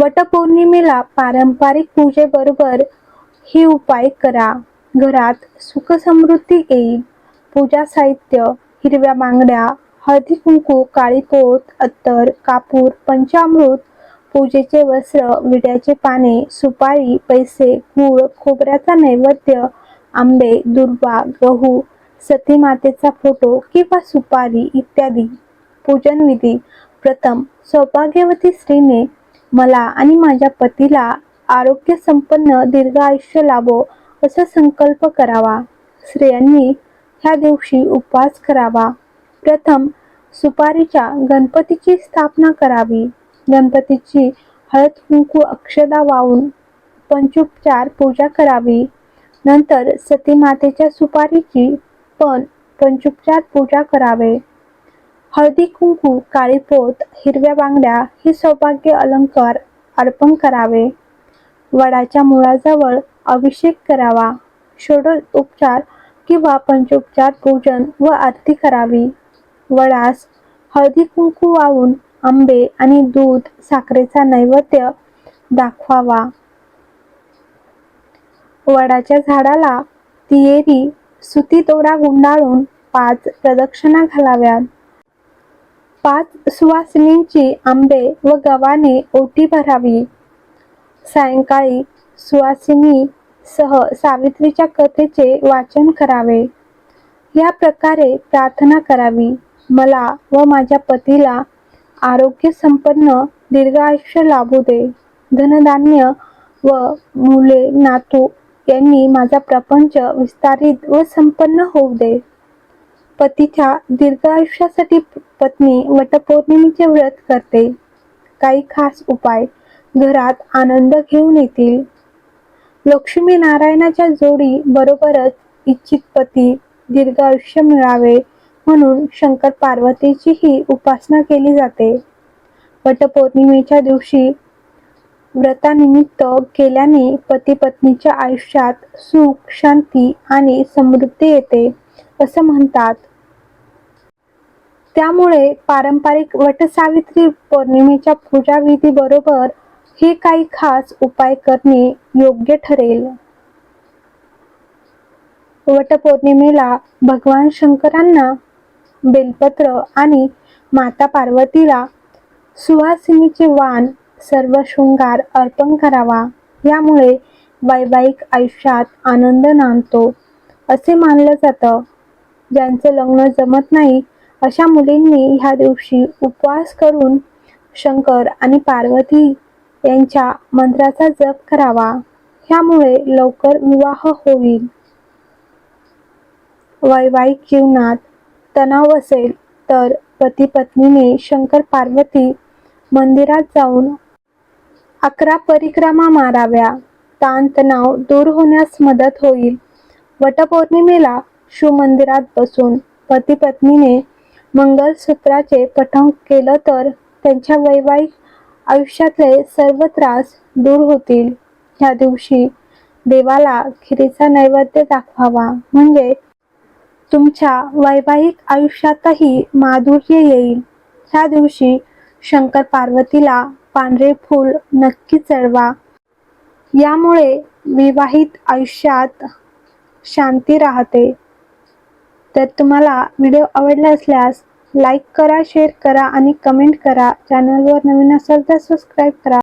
वटपौर्णिमेला पारंपरिक पूजेबरोबर ही उपाय करा. घरात सुख समृद्धी येईल. पूजा साहित्य हिरव्या बांगड्या हळदी कुंकू काळी पोत अत्तर कापूर पंचामृत पूजेचे वस्त्र विड्याचे पाने सुपारी पैसे गूळ खोबऱ्याचा नैवेद्य आंबे दुर्वा गहू सती मातेचा फोटो किंवा सुपारी इत्यादी. पूजन विधी प्रथम सौभाग्यवती स्त्रीने मला आणि माझ्या पतीला आरोग्य संपन्न दीर्घ आयुष्य लाभो असा संकल्प करावा. स्त्रियांनी ह्या दिवशी उपवास करावा. प्रथम सुपारीच्या गणपतीची स्थापना करावी. गणपतीची हळद कुंकू अक्षदा वाहून पंचोपचार पूजा करावी. नंतर सती मातेच्या सुपारीची पण पंचोपचार पूजा करावे. हळदी कुंकू काळी पोत हिरव्या बांगड्या हे सौभाग्य अलंकार अर्पण करावे. वडाच्या मुळाजवळ अभिषेक करावा. षोडोपचार किंवा पंचोपचार पूजन व आरती करावी. वडास हळदी कुंकू वाहून आंबे आणि दूध साखरेचा नैवेद्य दाखवावा. वडाच्या झाडाला तियेरी सुती दोरा गुंडाळून पाच प्रदक्षिणा घालाव्यात. पाच सुवासिनींची आंबे व गव्हाने ओटी भरावी. सायंकाळी सुवासिनी सह सावित्रीच्या कथेचे वाचन करावे. या प्रकारे प्रार्थना करावी. मला व माझ्या पतीला आरोग्य संपन्न दीर्घ आयुष्य लाभू दे. धनधान्य व मुले नातू यांनी माझा प्रपंच विस्तारित व संपन्न होऊ दे. पतीच्या दीर्घ आयुष्यासाठी पत्नी वटपौर्णिमेचे व्रत करते. काही खास उपाय. घरात आनंद घेऊन येतील. लक्ष्मी नारायणाच्या जोडी बरोबरच इच्छित पती दीर्घ आयुष्य मिळावे म्हणून शंकर पार्वतीचीही उपासना केली जाते. वटपौर्णिमेच्या दिवशी व्रतानिमित्त केल्याने पती पत्नीच्या आयुष्यात सुख शांती आणि समृद्धी येते. असं म्हणतात. त्यामुळे पारंपरिक वटसावित्री पौर्णिमेच्या पूजाविधी बरोबर हे काही खास उपाय करणे योग्य ठरेल. वटपौर्णिमेला भगवान शंकरांना बेलपत्र आणि माता पार्वतीला सुहासिनीचे वाण सर्व शृंगार अर्पण करावा. यामुळे वैवाहिक आयुष्यात आनंद नांदतो असे मानलं जातं. ज्यांचं लग्न जमत नाही अशा मुलींनी ह्या दिवशी उपवास करून शंकर आणि पार्वती यांच्या मंत्राचा जप करावा. ह्यामुळे लवकर विवाह होईल. वैवाहिक जीवनात तणाव असेल तर पती पत्नीने शंकर पार्वती मंदिरात जाऊन अकरा परिक्रमा माराव्या. ताणतणाव दूर होण्यास मदत होईल. वटपौर्णिमेला शिवमंदिरात बसून पती पत्नीने मंगलसूत्राचे पठण केलं तर त्यांच्या वैवाहिक आयुष्यातले सर्व त्रास दूर होतील. ह्या दिवशी देवाला खिरीचा नैवेद्य दाखवावा. म्हणजे तुमच्या वैवाहिक आयुष्यातही माधुर्य येईल. ह्या दिवशी शंकर पार्वतीला पांढरे फूल नक्की चढवा. यामुळे विवाहित आयुष्यात शांती राहते. तर तुम्हाला व्हिडिओ आवडला असल्यास लाईक करा शेअर करा आणि कमेंट करा. चॅनलवर नवीन असाल तर सबस्क्राईब करा.